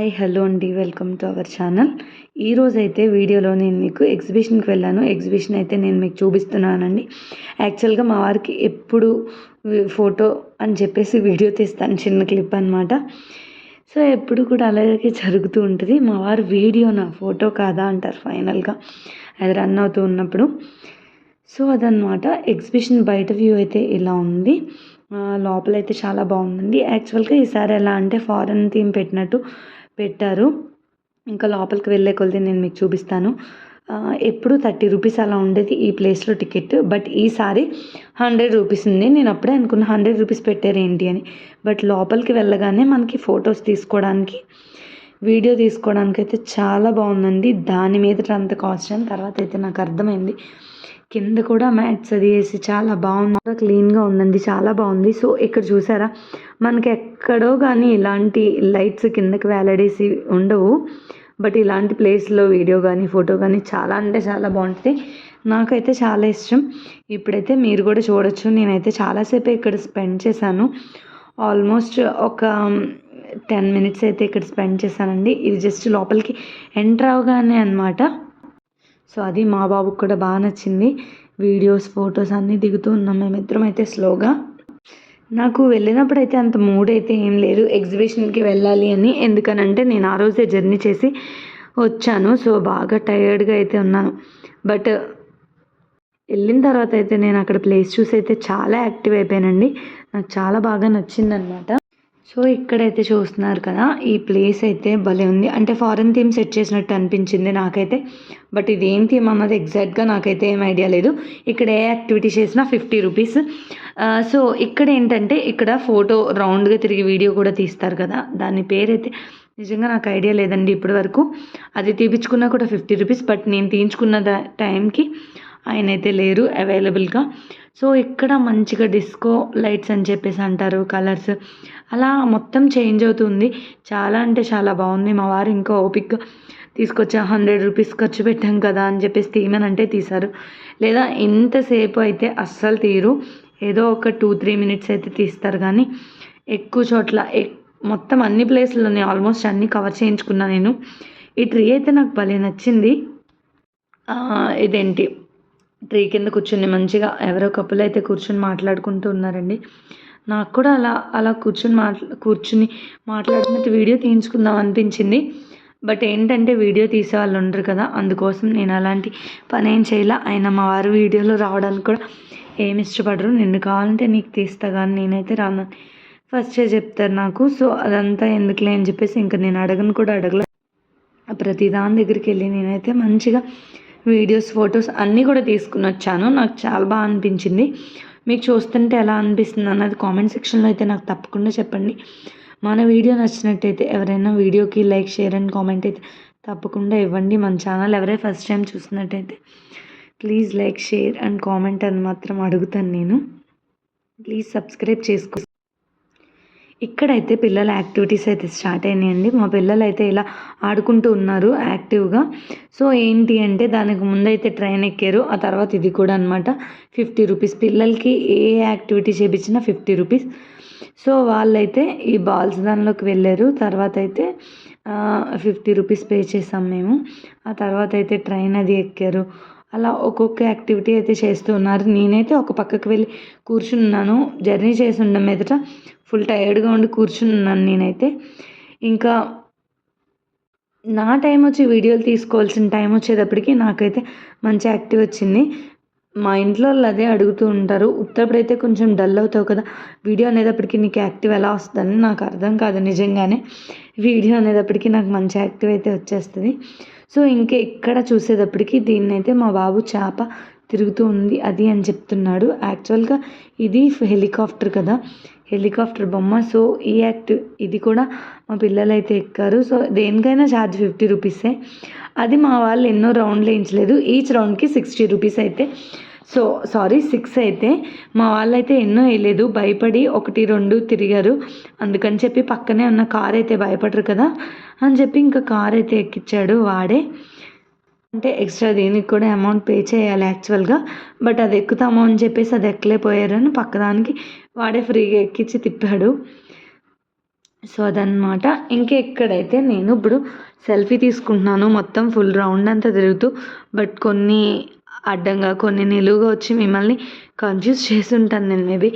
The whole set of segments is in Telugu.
హాయ్ హలో అండి. Welcome to our channel. ఈరోజు అయితే వీడియోలో నేను మీకు ఎగ్జిబిషన్కి వెళ్ళాను. ఎగ్జిబిషన్ అయితే నేను మీకు చూపిస్తున్నానండి. యాక్చువల్గా మా వారికి ఎప్పుడు ఫోటో అని చెప్పేసి వీడియో తీస్తాను. చిన్న క్లిప్ అనమాట సో ఎప్పుడు కూడా అలాగే జరుగుతూ ఉంటుంది. మా వారు వీడియో నా ఫోటో కాదా అంటారు ఫైనల్గా. అది రన్ అవుతూ ఉన్నప్పుడు. సో అదనమాట ఎగ్జిబిషన్ బయట వ్యూ అయితే ఇలా ఉంది. లోపలైతే చాలా బాగుందండి. యాక్చువల్గా ఈసారి ఎలా అంటే ఫారెన్ థీమ్ పెట్టినట్టు పెట్టారు. ఇంకా లోపలికి వెళ్ళే కొలిది నేను మీకు చూపిస్తాను. ఎప్పుడు థర్టీ రూపీస్ అలా ఉండేది ఈ ప్లేస్లో టికెట్. బట్ ఈసారి హండ్రెడ్ రూపీస్ ఉంది. నేను అప్పుడే అనుకున్న హండ్రెడ్ రూపీస్ పెట్టారు ఏంటి అని. బట్ లోపలికి వెళ్ళగానే మనకి ఫొటోస్ తీసుకోవడానికి వీడియో తీసుకోవడానికి అయితే చాలా బాగుందండి. దాని మీద అంత కాస్ట్ అని తర్వాత అయితే నాకు అర్థమైంది. కింద కూడా మ్యాట్స్ అది వేసి చాలా బాగుంది క్లీన్గా ఉందండి. చాలా బాగుంది. సో ఇక్కడ చూసారా? మనకి ఎక్కడో కానీ ఇలాంటి లైట్స్ కిందకి వేలాడేసి ఉండవు. బట్ ఇలాంటి ప్లేస్లో వీడియో కానీ ఫోటో కానీ చాలా అంటే చాలా బాగుంటుంది నాకైతే చాలా ఇష్టం. ఇప్పుడైతే మీరు కూడా చూడొచ్చు. నేనైతే చాలాసేపు ఇక్కడ స్పెండ్ చేశాను. ఆల్మోస్ట్ ఒక టెన్ మినిట్స్ అయితే ఇక్కడ స్పెండ్ చేశానండి. ఇది జస్ట్ లోపలికి ఎంటర్ అవగానే అనమాట సో అది మా బాబుకి కూడా బాగా నచ్చింది. వీడియోస్ ఫొటోస్ అన్నీ దిగుతూ ఉన్నాం. మేమిద్దరం అయితే స్లోగా. నాకు వెళ్ళినప్పుడు అయితే అంత మూడ్ అయితే ఏం లేదు. ఎగ్జిబిషన్కి వెళ్ళాలి అని. ఎందుకనంటే నేను ఆ రోజే జర్నీ చేసి వచ్చాను. సో బాగా టైర్డ్గా అయితే ఉన్నాను. బట్ వెళ్ళిన తర్వాత అయితే నేను అక్కడ ప్లేస్ చూసి అయితే చాలా యాక్టివ్ అయిపోయానండి. నాకు చాలా బాగా నచ్చిందనమాట సో ఇక్కడైతే చూస్తున్నారు కదా ఈ ప్లేస్ అయితే భలే ఉంది. అంటే ఫారెన్ థీమ్ సెట్ చేసినట్టు అనిపించింది నాకైతే. బట్ ఇది ఏం థీమ్ అన్నది ఎగ్జాక్ట్గా నాకైతే ఏం ఐడియా లేదు. ఇక్కడ ఏ యాక్టివిటీ చేసినా ఫిఫ్టీ రూపీస్ సో ఇక్కడ ఏంటంటే ఇక్కడ ఫోటో రౌండ్గా తిరిగి వీడియో కూడా తీస్తారు కదా. దాని పేరైతే నిజంగా నాకు ఐడియా లేదండి ఇప్పటి వరకు అది తీపించుకున్నా కూడా ఫిఫ్టీ రూపీస్ బట్ నేను తీయించుకున్న టైంకి ఆయన అయితే లేరు అవైలబుల్గా సో ఇక్కడ మంచిగా డిస్కో లైట్స్ అని చెప్పేసి అంటారు కలర్స్ అలా మొత్తం చేంజ్ అవుతుంది. చాలా అంటే చాలా బాగుంది. మా వారు ఇంకా ఓపిక్గా తీసుకొచ్చి హండ్రెడ్ రూపీస్ ఖర్చు పెట్టాం కదా అని చెప్పేసి తీయమని అంటే తీశారు. లేదా ఇంతసేపు అయితే అస్సలు తీరు ఏదో ఒక టూ త్రీ మినిట్స్ అయితే తీస్తారు కానీ ఎక్కువ చోట్ల మొత్తం అన్ని ప్లేస్లోనే ఆల్మోస్ట్ అన్నీ కవర్ చేయించుకున్నా నేను. ఈ ట్రీ అయితే నాకు భలే నచ్చింది. ఇదేంటి? ట్రీ కింద కూర్చుని మంచిగా ఎవరో కప్పులు అయితే కూర్చొని మాట్లాడుకుంటూ ఉన్నారండి. నాకు కూడా అలా అలా కూర్చొని మాట్లా కూర్చుని మాట్లాడినట్టు వీడియో తీయించుకుందాం అనిపించింది. బట్ ఏంటంటే వీడియో తీసే వాళ్ళు ఉండరు కదా. అందుకోసం నేను అలాంటి పని ఏం చేయాల. ఆయన మా వారు వీడియోలో రావడానికి కూడా ఏమి ఇష్టపడరు. నిన్ను కావాలంటే నీకు తీస్తా కానీ నేనైతే రాను. ఫస్టే చెప్తారు నాకు. సో అదంతా ఎందుకులే అని చెప్పేసి ఇంకా నేను అడగను కూడా అడగలే. ప్రతి దాని దగ్గరికి వెళ్ళి నేనైతే మంచిగా వీడియోస్ ఫొటోస్ అన్నీ కూడా తీసుకుని వచ్చాను. నాకు చాలా బాగా అనిపించింది. మీకు చూస్తుంటే ఎలా అనిపిస్తుంది అన్నది కామెంట్ సెక్షన్లో అయితే నాకు తప్పకుండా చెప్పండి. మన వీడియో నచ్చినట్టయితే ఎవరైనా వీడియోకి లైక్ షేర్ అండ్ కామెంట్ అయితే తప్పకుండా ఇవ్వండి. మన ఛానల్ ఎవరైనా ఫస్ట్ టైం చూసినట్టయితే please like share and comment అని మాత్రం అడుగుతాను నేను. ప్లీజ్ సబ్స్క్రైబ్ చేసుకో ఇక్కడైతే పిల్లల యాక్టివిటీస్ అయితే స్టార్ట్ అయినాయండి. మా పిల్లలు అయితే ఇలా ఆడుకుంటూ ఉన్నారు యాక్టివ్గా. సో ఏంటి అంటే దానికి ముందైతే ట్రైన్ ఎక్కారు. ఆ తర్వాత ఇది కూడా అనమాట ఫిఫ్టీ రూపీస్. పిల్లలకి ఏ యాక్టివిటీ చేయించినా ఫిఫ్టీ రూపీస్. సో వాళ్ళైతే ఈ బాల్స్ దానిలోకి వెళ్ళారు. తర్వాత అయితే ఫిఫ్టీ రూపీస్ పే చేసాం మేము. ఆ తర్వాత అయితే ట్రైన్ అది ఎక్కారు. అలా ఒక్కొక్క యాక్టివిటీ అయితే చేస్తూ ఉన్నారు. నేనైతే ఒక పక్కకు వెళ్ళి కూర్చున్నాను. జర్నీ చేసి ఉండడం మీదట ఫుల్ టైర్డ్గా ఉండి కూర్చుని ఉన్నాను నేనైతే. ఇంకా నా టైం వచ్చి వీడియోలు తీసుకోవాల్సిన టైం వచ్చేటప్పటికి నాకైతే మంచి యాక్టివ్ వచ్చింది. మా ఇంట్లో వాళ్ళు అదే అడుగుతూ ఉంటారు. ఉత్తప్పుడైతే కొంచెం డల్ అవుతావు కదా వీడియో అనేటప్పటికి నీకు యాక్టివ్ ఎలా వస్తుందని నాకు అర్థం కాదు నిజంగానే. వీడియో అనేటప్పటికి నాకు మంచి యాక్టివ్ అయితే వచ్చేస్తుంది. సో ఇంకా ఎక్కడ చూసేటప్పటికి దీన్నైతే మా బాబు చేప తిరుగుతూ ఉంది అది అని చెప్తున్నాడు. యాక్చువల్గా ఇది హెలికాప్టర్ కదా హెలికాప్టర్ బొమ్మ. సో ఈ యాక్ట్ ఇది కూడా మా పిల్లలు అయితే ఎక్కారు. సో దేనికైనా ఛార్జ్ ఫిఫ్టీ రూపీసే. అది మా వాళ్ళు ఎన్నో రౌండ్లు వేయించలేదు. ఈచ్ రౌండ్కి సిక్స్టీ రూపీస్ అయితే సో సారీ సిక్స్ అయితే. మా వాళ్ళైతే ఎన్నో వేయలేదు. భయపడి ఒకటి రెండు తిరిగారు. అందుకని చెప్పి పక్కనే ఉన్న కార్ అయితే భయపడరు కదా అని చెప్పి ఇంకా కార్ అయితే ఎక్కించాడు వాడే. అంటే ఎక్స్ట్రా దీనికి కూడా అమౌంట్ పే చేయాలి యాక్చువల్గా బట్ అది ఎక్కుతాము అని చెప్పేసి అది ఎక్కలేకపోయారని పక్కదానికి వాడే ఫ్రీగా ఎక్కించి తిప్పాడు. సో అదనమాట ఇంకా ఎక్కడైతే నేను ఇప్పుడు సెల్ఫీ తీసుకుంటున్నాను. మొత్తం ఫుల్ రౌండ్ అంతా తిరుగుతూ. బట్ కొన్ని అడ్డంగా కొన్ని నిలువుగా వచ్చి మిమ్మల్ని కన్ఫ్యూజ్ చేసి ఉంటాను నేను మేబీ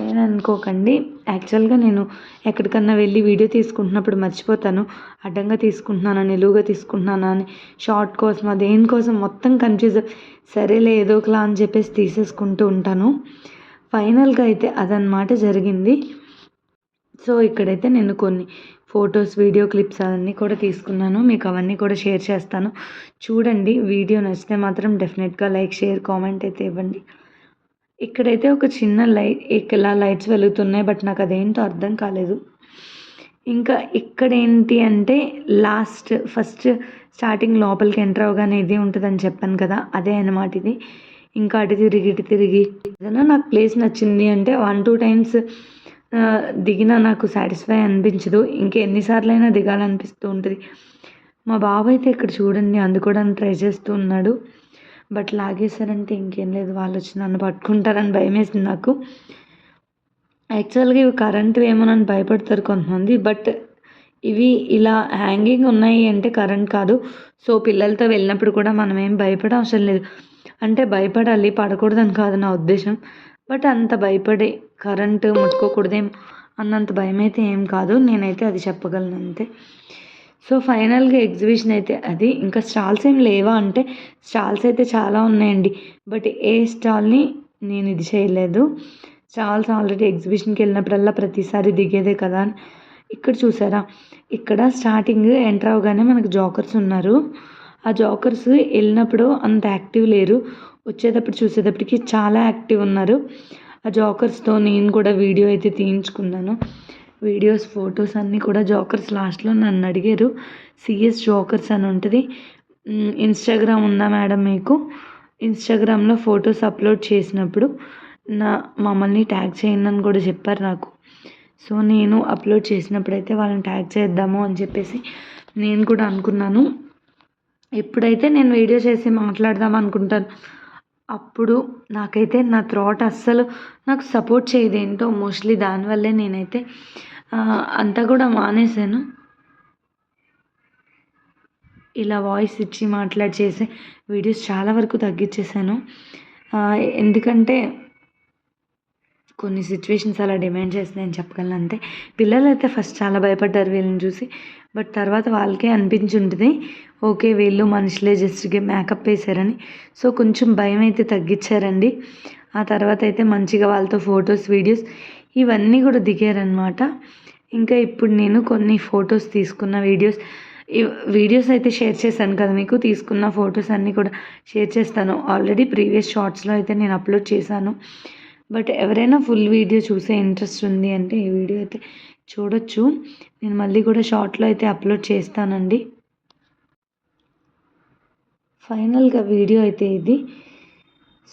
నేను అనుకోకండి. యాక్చువల్గా నేను ఎక్కడికన్నా వెళ్ళి వీడియో తీసుకుంటున్నప్పుడు మర్చిపోతాను. అడ్డంగా తీసుకుంటున్నానా నిలువుగా తీసుకుంటున్నానా అని షార్ట్ కోసం దేనికోసం మొత్తం కన్ఫ్యూజ్ సరేలే ఏదో ఒకలా అని చెప్పేసి తీసేసుకుంటూ ఉంటాను. ఫైనల్గా అయితే అదనమాట జరిగింది. సో ఇక్కడైతే నేను కొన్ని ఫొటోస్ వీడియో క్లిప్స్ అవన్నీ కూడా తీసుకున్నాను. మీకు అవన్నీ కూడా షేర్ చేస్తాను. చూడండి వీడియో నచ్చితే మాత్రం డెఫినెట్గా లైక్ షేర్ కామెంట్ అయితే ఇవ్వండి. ఇక్కడైతే ఒక చిన్న లైట్ ఇలా లైట్స్ వెలుగుతున్నాయి బట్ నాకు అదేంటో అర్థం కాలేదు. ఇంకా ఇక్కడ ఏంటి అంటే లాస్ట్ ఫస్ట్ స్టార్టింగ్ లోపలికి ఎంటర్ అవగానే ఇది ఉంటుందని చెప్పాను కదా అదే అనమాట ఇది. ఇంకా అటు తిరిగి ఇటు తిరిగి. ఏదైనా నాకు ప్లేస్ నచ్చింది అంటే వన్ టూ టైమ్స్ దిగినా నాకు సాటిస్ఫై అనిపించదు. ఇంకెన్నిసార్లైనా దిగాలనిపిస్తూ ఉంటుంది. మా బాబు అయితే ఇక్కడ చూడండి అందుకోవడానికి ట్రై చేస్తూ ఉన్నాడు. బట్ లాగేశారంటే ఇంకేం లేదు వాళ్ళు వచ్చి నన్ను పట్టుకుంటారని భయం వేసింది నాకు. యాక్చువల్గా ఇవి కరెంట్ ఏమో నన్ను భయపడతారు కొంతమంది బట్ ఇవి ఇలా హ్యాంగింగ్ ఉన్నాయి అంటే కరెంట్ కాదు. సో పిల్లలతో వెళ్ళినప్పుడు కూడా మనం ఏం భయపడ అవసరం లేదు. అంటే భయపడాలి పడకూడదని కాదు నా ఉద్దేశం. బట్ అంత భయపడే కరెంటు ముట్టుకోకూడదేమో అన్నంత భయం అయితే ఏం కాదు. నేనైతే అది చెప్పగలను అంతే. సో ఫైనల్గా ఎగ్జిబిషన్ అయితే అది. ఇంకా స్టాల్స్ ఏం లేవా అంటే స్టాల్స్ అయితే చాలా ఉన్నాయండి. బట్ ఏ స్టాల్ని నేను ఇది చేయలేదు. స్టాల్స్ ఆల్రెడీ ఎగ్జిబిషన్కి వెళ్ళినప్పుడల్లా ప్రతిసారి దిగేదే కదా ఇక్కడ చూసారా? ఇక్కడ స్టార్టింగ్ ఎంటర్ అవగానే మనకు జోకర్స్ ఉన్నారు. ఆ జోకర్స్ వెళ్ళినప్పుడు అంత యాక్టివ్ లేరు. వచ్చేటప్పుడు చూసేటప్పటికి చాలా యాక్టివ్ ఉన్నారు. ఆ జోకర్స్తో నేను కూడా వీడియో అయితే తీయించుకున్నాను. వీడియోస్ ఫొటోస్ అన్నీ కూడా జోకర్స్ లాస్ట్లో నన్ను అడిగారు. సిఎస్ జోకర్స్ అని ఉంటుంది. ఇన్స్టాగ్రామ్ ఉందా మేడం మీకు? ఇన్స్టాగ్రామ్లో ఫొటోస్ అప్లోడ్ చేసినప్పుడు నా మమ్మల్ని ట్యాగ్ చేయండి అని కూడా చెప్పారు నాకు. సో నేను అప్లోడ్ చేసినప్పుడైతే వాళ్ళని ట్యాగ్ చేద్దాము అని చెప్పేసి నేను కూడా అనుకున్నాను. ఎప్పుడైతే నేను వీడియో చేసి మాట్లాడదాం అనుకుంటాను అప్పుడు నాకైతే నా థ్రాట్ అస్సలు నాకు సపోర్ట్ చేయదు ఏంటో మోస్ట్లీ దానివల్లే నేనైతే అంతా కూడా మానేశాను. ఇలా వాయిస్ ఇచ్చి మాట్లాడి చేసే వీడియోస్ చాలా వరకు తగ్గించేసాను ఎందుకంటే కొన్ని సిచ్యువేషన్స్ అలా డిమాండ్ చేస్తున్నాయని చెప్పగలను అంతే. పిల్లలు అయితే ఫస్ట్ చాలా భయపడ్డారు వీళ్ళని చూసి. బట్ తర్వాత వాళ్ళకే అనిపించి ఉంటుంది ఓకే వీళ్ళు మనుషులే జస్ట్గా మేకప్ వేసారని సో కొంచెం భయం అయితే తగ్గించారండి. ఆ తర్వాత అయితే మంచిగా వాళ్ళతో ఫొటోస్ వీడియోస్ ఇవన్నీ కూడా దిగారనమాట ఇంకా ఇప్పుడు నేను కొన్ని ఫొటోస్ తీసుకున్న వీడియోస్ వీడియోస్ అయితే షేర్ చేశాను కదా మీకు? తీసుకున్న ఫొటోస్ అన్నీ కూడా షేర్ చేస్తాను. ఆల్రెడీ ప్రీవియస్ షార్ట్స్లో అయితే నేను అప్లోడ్ చేశాను. బట్ ఎవరైనా ఫుల్ వీడియో చూసే ఇంట్రెస్ట్ ఉంది అంటే ఈ వీడియో అయితే చూడొచ్చు. నేను మళ్ళీ కూడా షార్ట్లో అయితే అప్లోడ్ చేస్తానండి. ఫైనల్గా వీడియో అయితే ఇది.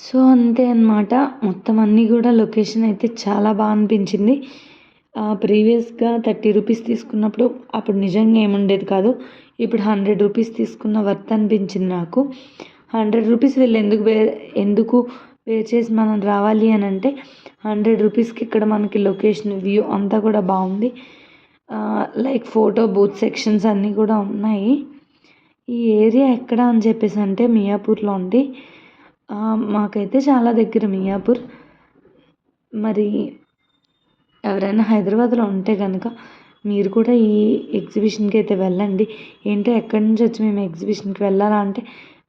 సో అంతే అనమాట మొత్తం అన్నీ కూడా లొకేషన్ అయితే చాలా బాగా అనిపించింది. ప్రీవియస్గా థర్టీ రూపీస్ తీసుకున్నప్పుడు అప్పుడు నిజంగా ఏముండేది కాదు. ఇప్పుడు హండ్రెడ్ రూపీస్ తీసుకున్న వర్త్ అనిపించింది నాకు. హండ్రెడ్ రూపీస్ వీళ్ళు ఎందుకు ఎందుకు పే చేసి మనం రావాలి అని అంటే హండ్రెడ్ రూపీస్కి ఇక్కడ మనకి లొకేషన్ వ్యూ అంతా కూడా బాగుంది. లైక్ ఫోటో బూత్ సెక్షన్స్ అన్నీ కూడా ఉన్నాయి. ఈ ఏరియా ఎక్కడ అని చెప్పేసి అంటే మియాపూర్లో ఉంది మాకైతే చాలా దగ్గర మియాపూర్. మరి ఎవరైనా హైదరాబాద్లో ఉంటే కనుక మీరు కూడా ఈ ఎగ్జిబిషన్కి అయితే వెళ్ళండి. ఏంటో ఎక్కడి నుంచి వచ్చి మేము ఎగ్జిబిషన్కి వెళ్ళాలా అంటే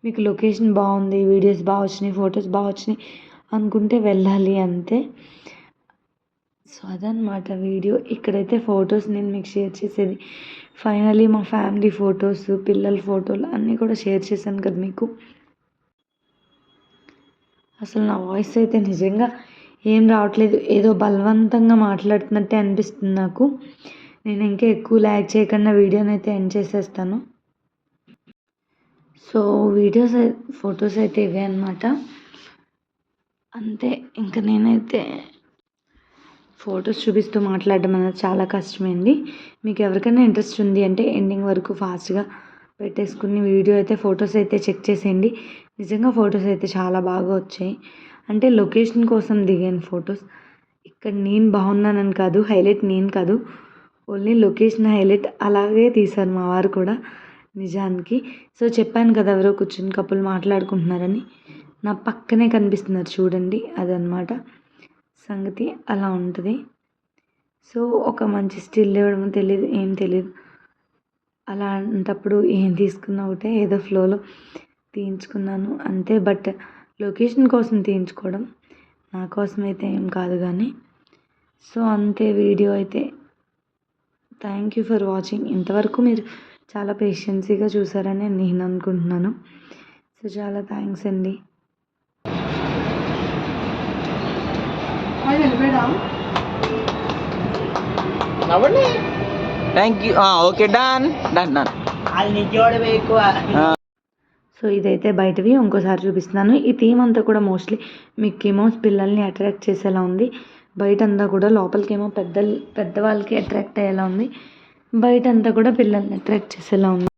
మీకు లొకేషన్ బాగుంది వీడియోస్ బాగా వచ్చినాయి ఫొటోస్ బాగా వచ్చినాయి అనుకుంటే వెళ్ళాలి అంతే. సో అదనమాట వీడియో. ఇక్కడైతే ఫొటోస్ నేను మీకు షేర్ చేసేది. ఫైనలీ మా ఫ్యామిలీ ఫొటోస్ పిల్లల ఫోటోలు అన్నీ కూడా షేర్ చేశాను కదా మీకు. అసలు నా వాయిస్ అయితే నిజంగా ఏం రావట్లేదు. ఏదో బలవంతంగా మాట్లాడుతున్నట్టే అనిపిస్తుంది నాకు. నేను ఇంకా ఎక్కువ ల్యాగ్ చేయకుండా వీడియోని అయితే ఎండ్ చేసేస్తాను. సో వీడియోస్ ఫొటోస్ అయితే ఇవే అనమాట అంతే ఇంకా నేనైతే ఫొటోస్ చూపిస్తూ మాట్లాడడం అనేది చాలా కష్టమైంది. మీకు ఎవరికైనా ఇంట్రెస్ట్ ఉంది అంటే ఎండింగ్ వరకు ఫాస్ట్గా పెట్టేసుకుని వీడియో అయితే ఫొటోస్ అయితే చెక్ చేసేయండి. నిజంగా ఫొటోస్ అయితే చాలా బాగా వచ్చాయి. అంటే లొకేషన్ కోసం దిగాను ఫొటోస్ ఇక్కడ నేను బాగున్నానని కాదు హైలైట్ నేను కాదు. ఓన్లీ లొకేషన్ హైలైట్ అలాగే తీశాను మా వారు కూడా. నిజానికి. సో చెప్పాను కదా ఎవరో కూర్చుని కప్పులు మాట్లాడుకుంటున్నారని. నా పక్కనే కనిపిస్తున్నారు చూడండి అదనమాట సంగతి అలా ఉంటుంది. సో ఒక మంచి స్టిల్ ఇవ్వడం తెలియదు ఏం తెలియదు అలాంటప్పుడు ఏం తీసుకున్నా ఒకటే ఏదో ఫ్లోలో తీయించుకున్నాను అంతే. బట్ లొకేషన్ కోసం తీయించుకోవడం నా కోసం అయితే ఏం కాదు కానీ సో అంతే వీడియో అయితే. Thank you for watching. ఇంతవరకు మీరు చాలా పేషెన్సీగా చూసారని నేను అనుకుంటున్నాను. సో చాలా థ్యాంక్స్ అండి. Thank you okay done done done so ఇదైతే బయటవి ఇంకోసారి చూపిస్తున్నాను. ఈ థీమ్ అంతా కూడా మోస్ట్లీ మిక్కీ పిల్లల్ని అట్రాక్ట్ చేసేలా ఉంది. బయట అంతా కూడా లోపలికేమో పెద్ద పెద్దవాళ్ళకి అట్రాక్ట్ అయ్యేలా ఉంది. బయట అంతా కూడా పిల్లల్ని అట్రాక్ట్ చేసేలా ఉంది.